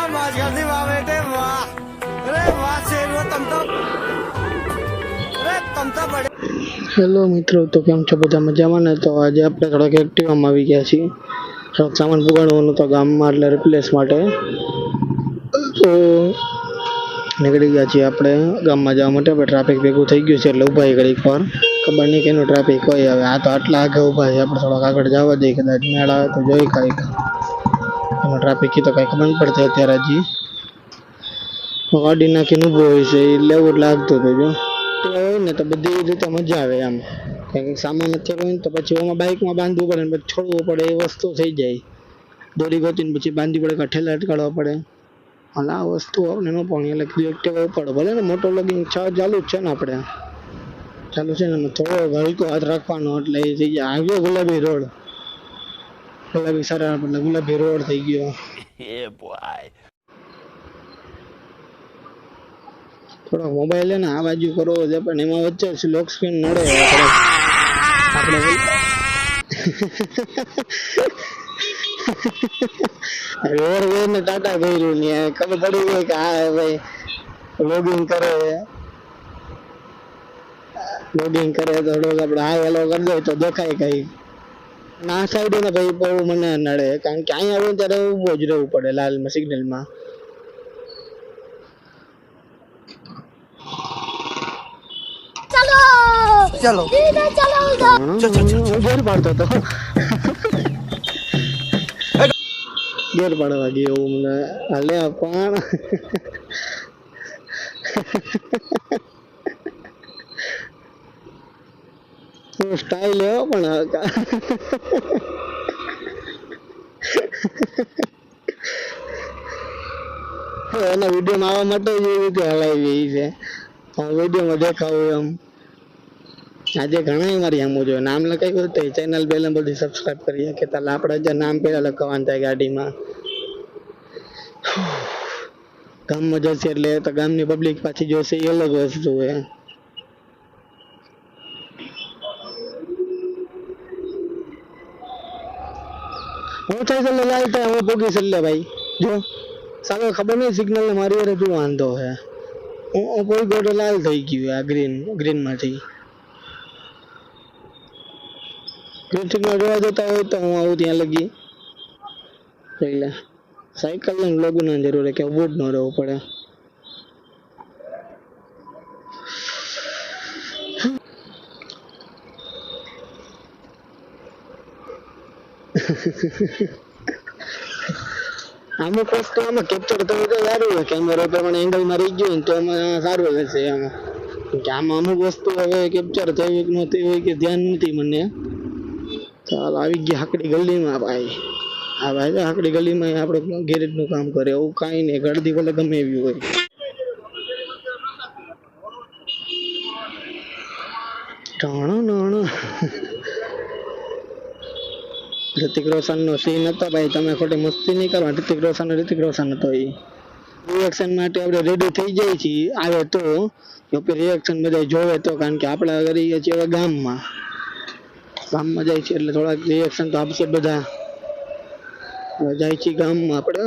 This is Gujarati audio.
વાહ. હેલો મિત્રો, તો કેમ છો? બધા મજામાં ને? તો આજે આપણે થોડાક એક્ટિવામાં આવી ગયા છીએ. થોડોક સામાન પુગાડવાનું તો ગામમાં એટલે રિપ્લેસ માટે. તો નીકળી ગયા છીએ આપણે ગામમાં જવા માટે આપણે ટ્રાફિક ભેગું થઈ ગયું છે એટલે ઊભા ઘડીક વાર. ખબર નહીં કેનું ટ્રાફિક હોય હવે. આ તો આટલા આગળ ઊભા છે આપણે થોડાક આગળ જવા દઈએ, કદાચ મેળ આવે તો જોઈ કાંઈક ટ્રાફિક તો કાંઈ ખબર નહીં પડતી અત્યારે હજી. ગાડી નાખીને ઊભો હોય છે, એ લેવું લાગતું હતું જો હોય ને તો બધી રીતે મજા આવે આમ. કારણ કે સામાન અત્યારે હોય ને તો પછી એમાં બાઇકમાં બાંધવું પડે ને પછી છોડવું પડે, એ વસ્તુ થઈ જાય. દોરી ગોતીને પછી બાંધવી પડે કઠેલા ઠેલા અટકાડવા પડે. અને આ વસ્તુ આપણે ન પાણી, એટલે એક્ટિવા પડે ભલે ને મોટો લગીન છ ચાલુ જ છે ને આપણે. ચાલુ છે ને થોડો હલકો હાથ રાખવાનો, એટલે એ થઈ જાય. આવ્યો ગુલાબી રોડ. સારા એટલે ગુલાબી રોડ થઈ ગયો. થોડો મોબાઈલ ને આ બાજુ કરવો છે પણ એમાં વચ્ચે લોક સ્ક્રીન નડે આપણે રોડ વે ને ટાટા કર્યું ને ખબર પડી ગઈ કે આ ભાઈ લોગિંગ કરે લોગિંગ કરે તો થોડોક આપણે હા હેલો કરી દઈએ તો દેખાય કઈ ના સાઈડ ને ભાઈ બહુ મને નડે. કારણ કે અહીંયા આવું ત્યારે ઊભો જ રહેવું પડે લાલમાં સિગ્નલમાં. ચલો! ઘેર પાડતો હતો. ઘેર પાડવા ગયો એવું મને. હાલે પણ. સ્ટાઇલ એવો પણ એના વિડીયોમાં આવવા માટે જ એવી રીતે હલાવી છે. વિડીયોમાં દેખાવું એમ. આજે ઘણા મારી આમ જો નામ લખાવ્યું તો ચેનલ બેલ બધી સબસ્ક્રાઇબ કરીએ કે તાલ આપણે જે નામ પહેલાં લખવાનું થાય ગાડીમાં. ગામમાં જશે એટલે તો ગામની પબ્લિક પાછી જોશે એ અલગ વસ્તુ હે હું થઈ એટલે લાલ થાય હું પોગીશ એટલે ભાઈ. જો સાલો ખબર નહીં સિગ્નલ મારી વારે શું વાંધો હે હું કોઈ ગોટો લાલ થઈ ગયું આ ગ્રીન ગ્રીનમાંથી. ગ્રીન સિગ્નલ જોવા જતા હોય તો હું આવું ત્યાં લગી. એટલે સાયકલ ને લોગો ના જરૂર છે કે જ ન રહેવું પડે. અમુક વસ્તુ આમાં કેપ્ચર થયું તો સારું હોય કેમેરો પ્રમાણે એંગલમાં રહી ગયો તો આમાં સારું રહેશે આમાં. કે આમાં અમુક વસ્તુ હવે કેપ્ચર થયું કે નહોતી હોય કે ધ્યાન નથી મને. ચાલ, આવી ગયા હાકડી ગલીમાં ભાઈ. આ ભાઈ તો હાકડી ગલીમાં આપણે ગેરેજનું કામ કરે. એવું કાંઈ નહીં. ગળદી ભલે ગમે એવી હોય. ટાણો નાણો ઋતિક રોશન નો સીન હતો ભાઈ. તમે ખોટી મસ્તી નહીં કરો ઋતિક રોશન ઋતિક રોશન હતો એ રિએક્શન માટે આપણે રેડી થઈ જાય છીએ. આવે તો રિએક્શન બધા જોવે તો, કારણ કે આપણે કરીએ છીએ હવે ગામમાં. ગામમાં જાય છે એટલે થોડાક રિએક્શન તો આપશે બધા. જાય છે ગામમાં આપણે.